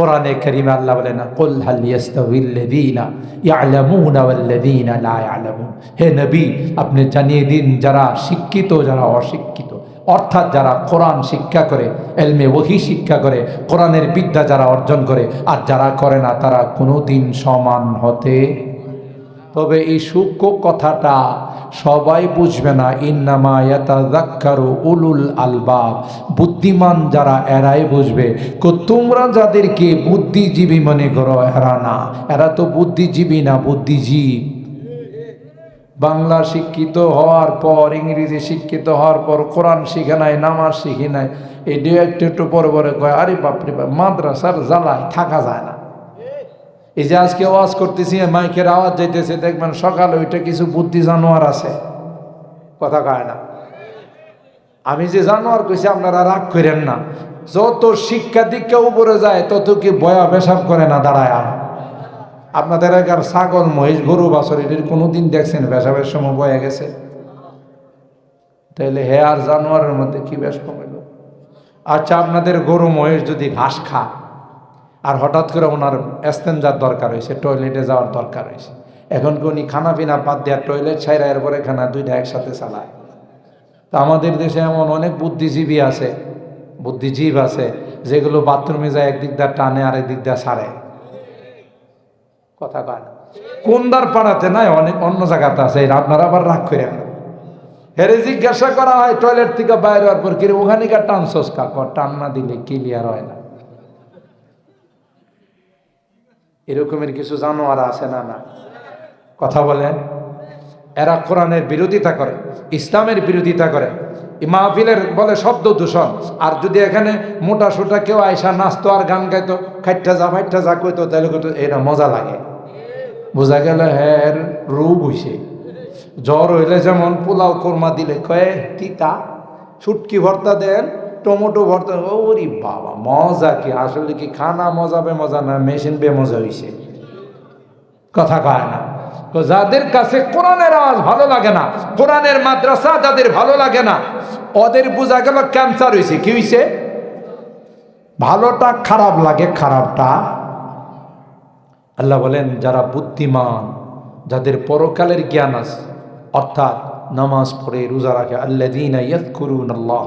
কোরআনে করিমা আল্লাহ বলে না হাল ইয়াস্তাউিল্লাযীনা ইয়ালামুনা ওয়াল্লাযীনা লা ইয়ালামুন হে নবী, আপনি জানিয়ে দিন যারা শিক্ষিত, যারা অশিক্ষিত। অর্থাৎ যারা কোরআন শিক্ষা করে, এলমে ওহি শিক্ষা করে, কোরআনের বিদ্যা যারা অর্জন করে, আর যারা করে না, তারা কোনোদিন সমান হতে তবে এই সূক্ষ্ম কথাটা সবাই বুঝবে না। ইন্নামা ইয়াতাযাক্কারু উলুল আলবাব। বুদ্ধিমান যারা, এরাই বুঝবে। কো তোমরা যাদেরকে বুদ্ধিজীবী মনে করো, এরা না। এরা তো বুদ্ধিজীবী না, বুদ্ধিজীব। বাংলা শিক্ষিত হওয়ার পর, ইংরেজি শিক্ষিত হওয়ার পর, কোরআন শিখে নাই, নামাজ শিখে নাই, এই দু একটু একটু পরে পরে কয়, আরে বাপরে বাপ, মাদ্রাসার জ্বালায় থাকা যায় না। এই যে আজকে ওয়াজ করতেছি মাইকের আওয়াজ যাইতেছে, দেখবেন সকালে ওইটা কিছু বুদ্ধি জানোয়ার আছে। কথা কয় না। আমি যে জানোয়ার কইছি, আপনারা রাগ করেন না। যত শিক্ষা দীক্ষা উপরে যায়, তত কি বয়া পেশাব করে না দাঁড়ায়। আপনাদের এলাকার ছাগল, মহিষ, গরু, বাছর এটির কোনোদিন দেখছেন পেশাবের সময় বয়ে গেছে? তাইলে হে আর জানোয়ারের মধ্যে কি বেশ কমিল আচ্ছা আপনাদের গরু, মহিষ যদি ঘাস খা আর হঠাৎ করে ওনার এস্তেঞ্জার দরকার হয়েছে, টয়লেটে যাওয়ার দরকার হয়েছে। এখন কি উনি খানা পিনা বাদ দেওয়ার টয়লেট ছাইরা এরপরে খানা দুইটা একসাথে চালায়? তো আমাদের দেশে এমন অনেক বুদ্ধিজীবী আছে, বুদ্ধিজীব আছে, যেগুলো বাথরুমে যায় একদিক দা টানে আর একদিক দা সারে। কথা কয় কোনদার পাড়াতে নাই, অনেক অন্য জায়গাতে আছে আপনারা আবার রাগ করে হেরে জিজ্ঞাসা করা হয়, টয়লেট থেকে বাইরে হওয়ার পর কিরে ওখানে কার টানছস কাক? টান না দিলে ক্লিয়ার হয় না। এরকমের কিছু জানোয়ার আছে না না? কথা বলেন। এরা কোরআনের বিরোধিতা করে, ইসলামের বিরোধিতা করে। মাহফিলের বলে শব্দ দূষণ। আর যদি এখানে মোটা সোটা কেউ আয়সা নাচতো আর গান গাইতো খাইটা যা ফাইটা যা কইতো তাহলে কইতো এটা মজা লাগে। বোঝা গেল হ্যাঁ রোগ হইছে। জ্বর হইলে যেমন পোলাও কোরমা দিলে কয়ে, তিতা ছুটকি ভর্তা দেন টমেটো ভর্তা, ওরি বাবা, মজা কি? আসলে কি খানা মজা বে মজা না মেশিন বে মজা হইছে? কথা কয় না। তো যাদের কাছে কোরআনের আওয়াজ ভালো লাগে না, কোরআনের মাদ্রাসা যাদের ভালো লাগে না, ওদের বোঝা গেল ক্যান্সার হয়েছে কি হয়েছে ভালোটা খারাপ লাগে, খারাপটা আল্লাহ বলেন, যারা বুদ্ধিমান, যাদের পরকালের জ্ঞান আছে, অর্থাৎ নামাজ পড়ে, রোজা রাখে, আল্লাযীনা ইয়াযকুরুনা আল্লাহ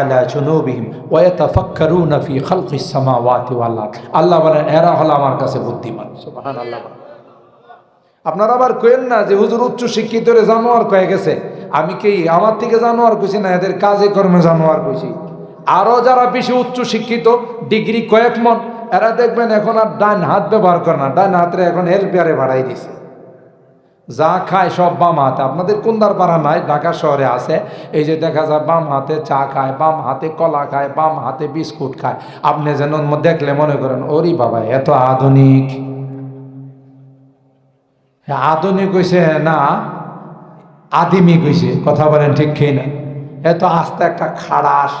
আলা জুনুবিহিম ওয়া ইয়াতাফাক্কারুনা ফি খালকিস সামাওয়াতি ওয়াল আরদ আল্লাহ বলেন, এরা হলো আমার কাছে বুদ্ধিমান। সুবহানাল্লাহ। আপনারা আবার কইেন না যে হুজুর উচ্চ শিক্ষিত রে জানোয়ার কয়ে গেছে? আমি কি আমার থেকে জানোয়ার কইছি না? এদের কাজে কর্মে জানোয়ার কইছি। আরও যারা বেশি উচ্চ শিক্ষিত, ডিগ্রি কয়েক মন, এরা দেখবেন এখন আর ডান হাত ব্যবহার করে না। ডান হাতরে এখন হেলপিয়ারে ভাড়াই দিছে। যা খায় সব বাম হাতে। আপনাদের কুন্দার পাড়া নাই, ঢাকা শহরে আছে। এই যে দেখা যায় বাম হাতে চা খায়, বাম হাতে কলা খায়, বাম হাতে বিস্কুট খায়। আপনি যেন দেখলে মনে করেন ওরি বাবা এত আধুনিক। আধুনিক হয়েছে না আদিমি কইছে কথা বলেন ঠিক খেয়ে না এত আস্তে একটা খাড়াস।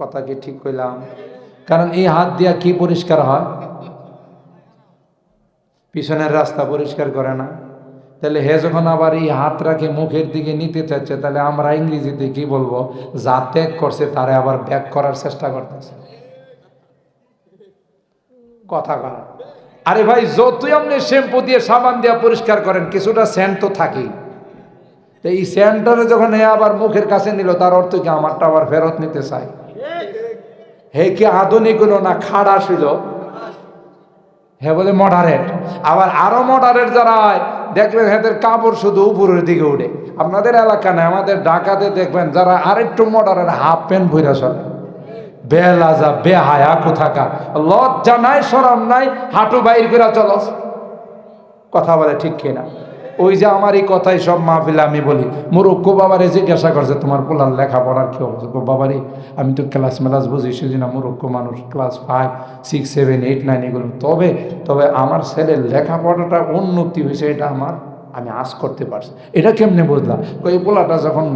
কথা কি ঠিক কইলাম? কারণ এই হাত দিয়া কি পরিষ্কার হয়? পিছনের রাস্তা পরিষ্কার করে না। তাহলে হে যখন আবার এই হাতটাকে মুখের দিকে নিতে চাচ্ছে, তাহলে আমরা ইংরেজিতে কি বলব? যা ত্যাগ করছে, তারে আবার ব্যাক করার চেষ্টা করতেছে। কথা করা আরে ভাই, যতই আপনি শ্যাম্পু দিয়ে সাবান দিয়ে পরিষ্কার করেন, কিছুটা স্যান্ড তো থাকেই। তো এই স্যান্ডটারে যখন এ আবার মুখের কাছে নিল, তার অর্থ কি? আমারটা আবার ফেরত নিতে চাই হে কি আধুনিক হলো না খাড়া ছিল? হে বলে মডারেট। আবার আরও মডারেট যারা হয়, দেখবেন এদের কাপড় শুধু উপরের দিকে উঠে আপনাদের এলাকা নেই, আমাদের ডাকাতে দেখবেন যারা আরেকটু মডারেট, হাফ প্যান্ট ভইরা চলে। বেলাজা, বেহায়া কোথাকা লজ্জা নাই, সরম নাই, হাঁটু বাইর করে চলস। কথা বলে ঠিক কিনা? ওই যে আমার এই কথাই সব মাহফিলে আমি বলি। মুরক্কো বাবারে জিজ্ঞাসা করছে, তোমার পোলার লেখাপড়ার কি অবস্থা? বাবারে, আমি তো ক্লাস মেলাস বুঝি সেদিন না মুরক্কো মানুষ class five six seven eight nine এগুলো। তবে তবে আমার ছেলের লেখাপড়াটা উন্নতি হয়েছে, এটা আমার, আমি আশ করতে পারছি। এটা কেমনে বুঝলাম? ওই পোলাটা যখন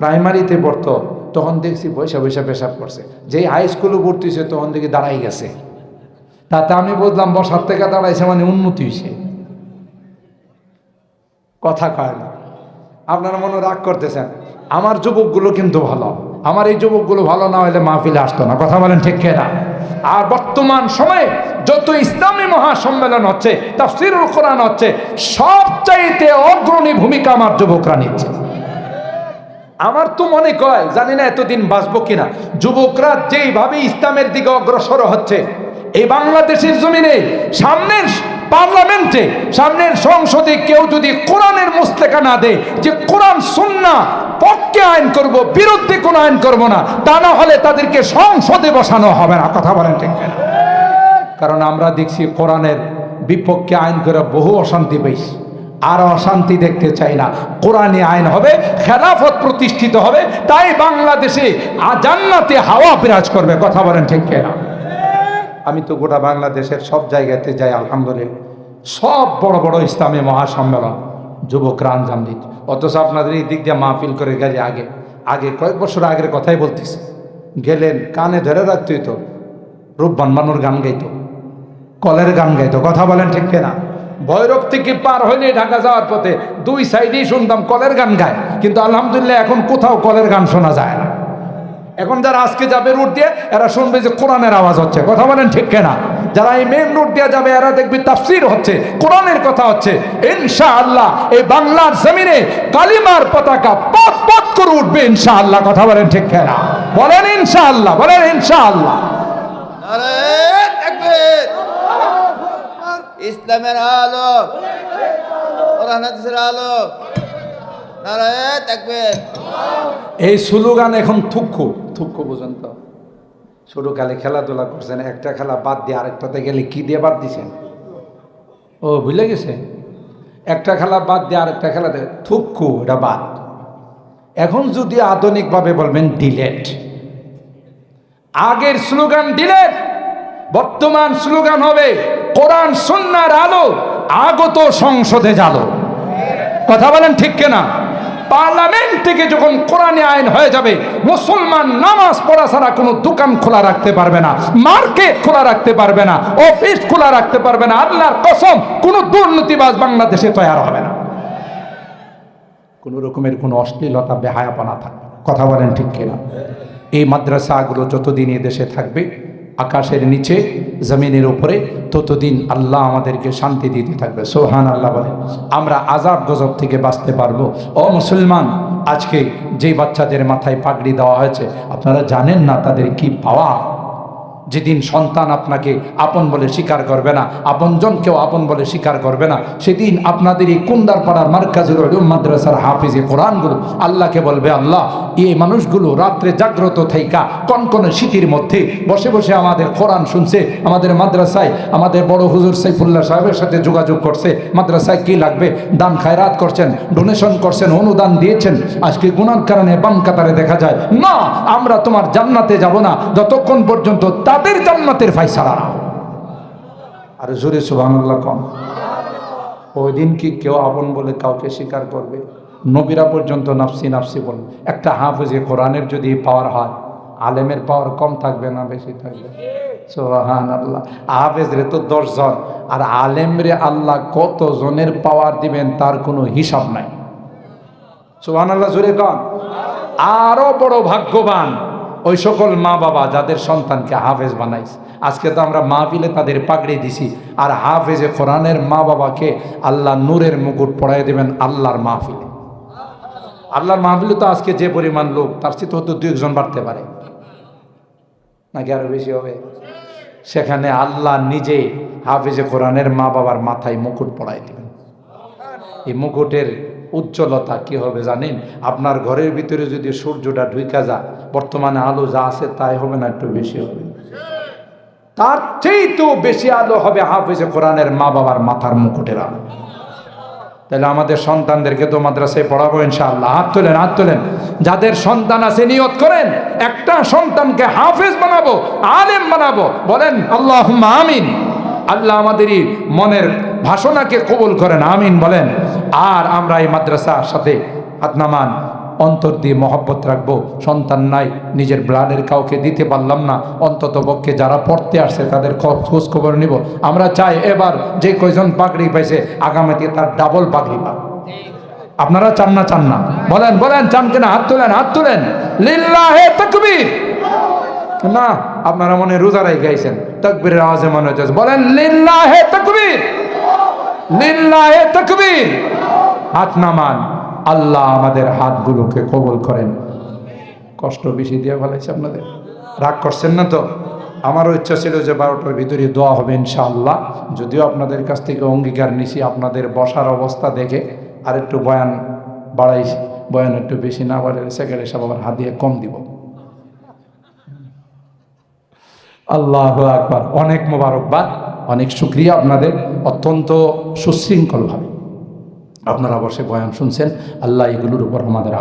প্রাইমারিতে পড়তো, তখন দেখছি পয়সা পয়সা পেশাব করছে। যেই হাই স্কুলে ভর্তি হয়েছে, তখন দেখি দাঁড়াই গেছে। তাতে আমি বুঝলাম, বসার থেকে দাঁড়াইছে মানে উন্নতি হয়েছে। কথা কয় না। আপনারা মনে রাগ করতেছেন, আমার যুবকগুলো কিন্তু ভালো। আমার এই যুবকগুলো ভালো না হলে মাহফিলে আসতো না। কথা বলেন ঠিক না আর বর্তমান সময়ে যত ইসলামী মহাসম্মেলন হচ্ছে তা তাফসিরুল কোরআন হচ্ছে, সবচাইতে অগ্রণী ভূমিকা আমার যুবকরা নিচ্ছে। আমার তো মনে কয়, জানি না এতদিন বাঁচবো কিনা, যুবকরা যেইভাবে ইসলামের দিকে অগ্রসর হচ্ছে, এই বাংলাদেশের জমিনে সামনের পার্লামেন্টে সামনের সংসদে কেউ যদি কোরআনের মুস্তেকা না দেয়, যে কোরআন সুন্না পক্ষে আইন করব, বিরুদ্ধে কোনো আইন করব না, তা না হলে তাদেরকে সংসদে বসানো হবে না। কথা বলেন ঠিক কারণ আমরা দেখছি কোরআনের বিপক্ষে আইন করে বহু অশান্তি পেয়েছি আর অশান্তি দেখতে চাই না। কোরআনী আইন হবে, খেলাফত প্রতিষ্ঠিত হবে, তাই বাংলাদেশে জান্নাতে হাওয়া বিরাজ করবে। কথা বলেন ঠিক আমি তো গোটা বাংলাদেশের সব জায়গাতে যাই, আলহামদুলিল্লাহ। সব বড় বড় ইসলামী মহাসম্মেলন যুবকরা আঞ্জাম দিত। অথচ আপনাদের এই দিক দিয়ে মাহফিল করে গেলে আগে আগে কয়েক বছর আগের কথাই বলতেছি। গেলেন, কানে ধরে রাখতেই তো রূপবান মানুর গান গাইতো, কলের গান গাইতো, কথা বলেন ঠিক কিনা? ভৈরব থেকে পার হইলে ঢাকা যাওয়ার পথে দুই সাইডেই শুনতাম কলের গান গায়, কিন্তু আলহামদুলিল্লাহ এখন কোথাও কলের গান শোনা যায় না। এখন যারা আজকে যাবে রুট দিয়ে, এরা শুনবে যে কোরআনের আওয়াজ হচ্ছে, কথা বলেন ঠিক কেনা? যারা এই মেন রুট দিয়ে যাবে এরা দেখবে তাফসির হচ্ছে কোরআনের কথা হচ্ছে। ইনশাআল্লাহ এই বাংলার জমিনে কালিমার পতাকা পথ পথ করে উঠবে ইনশাআল্লাহ। কথা বলেন ঠিক কেনা? বলেন ইনশাআল্লাহ বলেন ইনশাআল্লাহ। নারায়ে তাকবীর ইসলামের আলো কোরআন হাদিসের আলো নারায়ে তাকবীর এই স্লোগান এখন থুক্কু। থুক্কু বুঝেন তো ছোটকালে খেলাধুলা করছেন, একটা খেলা বাদ দিয়ে আরেকটাতে গেলে কী দিয়ে বাদ দিছেন? ও, ভুলে গেছে? একটা খেলা বাদ দিয়ে আরেকটা খেলাতে থুক্কু, এটা বাদ। এখন যদি আধুনিকভাবে বলবেন, ডিলেট। আগের স্লোগান ডিলেট, বর্তমান স্লোগান হবে, কোরআন সন্ন্যার আলো আগত সংসদে জালো কথা বলেন ঠিক কিনা? পার্লামেন্ট থেকে যখন কোরআনে আইন হয়ে যাবে, মুসলমান নামাজ পড়া ছাড়া কোনো দোকান খোলা রাখতে পারবে না, মার্কেট খোলা রাখতে পারবে না, অফিস খোলা রাখতে পারবে না, আল্লাহর কসম, কোনো দুর্নীতিবাজ বাংলাদেশে তৈরি হবে না। কোনো রকমের কোনো অশ্লীলতা, বেহায়াপনা থাকবে কথা বলেন ঠিক কিনা? এই মাদ্রাসাগুলো যতদিন এ দেশে থাকবে আকাশের নিচে, জমিনের উপরে, ততদিন আল্লাহ আমাদেরকে শান্তি দিতে থাকবে। সোহান আল্লাহ বলে আমরা আজাব গজব থেকে বাঁচতে পারব। ও মুসলমান, আজকে যেই বাচ্চাদের মাথায় পাগড়ি দেওয়া হয়েছে, আপনারা জানেন না তাদের কি পাওয়া? যেদিন সন্তান আপনাকে আপন বলে স্বীকার করবে না, আপনজনকেও আপন বলে স্বীকার করবে না, সেদিন আপনাদের এই কুন্দার পাড়ার মার্কাজুল মাদ্রাসার হাফিজে কোরআনগুলো। আল্লাহকে বলবে, আল্লাহ, এই মানুষগুলো রাত্রে জাগ্রত থাইকা কনকনে শীতের মধ্যে বসে বসে আমাদের কোরআন শুনছে, আমাদের মাদ্রাসায়, আমাদের বড় হুজুর সাইফুল্লাহ সাহেবের সাথে যোগাযোগ করছে, মাদ্রাসায় কি লাগবে? দান খায়রাত করছেন ডোনেশন করছেন, অনুদান দিয়েছেন, আজকে গুনার কারণে বাম কাতারে দেখা যায়। না, আমরা তোমার জান্নাতে যাব না, যতক্ষণ পর্যন্ত তাদের জান্নাতের ফাইসালা। আর জোরে সুবহানাল্লাহ কম ওই দিন কি কেউ আপন বলে কাউকে স্বীকার করবে? নবীরা পর্যন্ত নাফসি নাফসি বল একটা হাফেজে কোরআনের যদি পাওয়ার হয়, আলেমের পাওয়ার কম থাকবে না বেশি থাকবে? সোহান আল্লাহ হাফেজ রে তো দশজন, আর আলেম রে আল্লাহ কত জনের পাওয়ার দিবেন তার কোনো হিসাব নাই। সোহান আল্লাহ জোরে কন। আরও বড় ভাগ্যবান। ওই সকল মা বাবা যাদের সন্তানকে হাফেজ বানাইছে, আজকে তো আমরা মাহফিলে তাদের পাগড়ি দিছি, আর হাফেজে কোরআনের মা বাবাকে আল্লাহ নূরের মুকুট পড়াই দেবেন আল্লাহর মাহফিলে। আল্লাহর মাহফিলে তো আজকে যে পরিমাণ লোক, তার চেয়ে হয়তো দু একজন বাড়তে পারে। নাকি আরও বেশি হবে? সেখানে আল্লাহ নিজে হাফেজে কোরআনের মা বাবার মাথায় মুকুট পড়াই দেবেন। এই মুকুটের উজ্জ্বলতা কি হবে জানেন? আপনার ঘরের ভিতরে যদি সূর্যটা ঢুইকা যা বর্তমানে আলো যা আছে তাই হবে না একটু বেশি হবে? তার চেয়েতেও বেশি আলো হবে হাফেজে কোরআনের মা বাবার মাথার মুকুটের তাহলে আমাদের সন্তানদেরকে তো মাদ্রাসায় পড়াবো ইনশাআল্লাহ। হাত তোলেন হাত তোলেন। যাদের সন্তান আছে, নিয়ত করেন, একটা সন্তানকে হাফেজ বানাবো, আলেম বানাবো। বলেন আল্লাহ আমিন। আল্লাহ আমাদেরই মনের ভাষণাকে কবুল করেন, আমিন বলেন। আর আমরা এই মাদ্রাসার সাথে হাত নামান অন্তর দিয়ে মহব্বত রাখব। সন্তান নাই, নিজের ব্লাডের কাউকে দিতে পারলাম না। অন্তত পক্ষে যারা পড়তে আসছে, তাদের খোঁজ খবর নিব। আমরা চাই এবার যে কয়জন পাগড়ি পাইছে, আগামীতে তার ডাবল পাগড়ি পাক। আপনারা চান না চান না। বলেন বলেন, চান কিনা? হাত তুলেন হাত তুলেন। না, আপনারা মনে হয় রোজা রাই গাইছেন তাকবীরের আওয়াজে মনে হচ্ছে বলেন, লিল্লাহে তাকবীর। লিল্লাহে তাকবীর। হাত নামান, আল্লাহ আমাদের হাতগুলোকে কবল করেন। কষ্ট বেশি দিয়ে ফেলাইছে আপনাদের। রাগ করছেন না তো? আমারও ইচ্ছা ছিল যে বারোটার ভিতরে দোয়া হবে ইনশাআল্লাহ। যদিও আপনাদের কাছ থেকে অঙ্গীকার নিছি, আপনাদের বসার অবস্থা দেখে আর একটু বয়ান বাড়াইছি বয়ান একটু বেশি না বাড়ালে সেকেন্ড সব আমার হাত দিয়ে কম দিব। আল্লাহ আকবার। অনেক মোবারকবাদ, অনেক শুক্রিয়া আপনাদের। অত্যন্ত সুশৃঙ্খলভাবে। আপনারা অবশ্যই বয়ান শুনছেন। আল্লাহ এগুলোর উপর আমাদের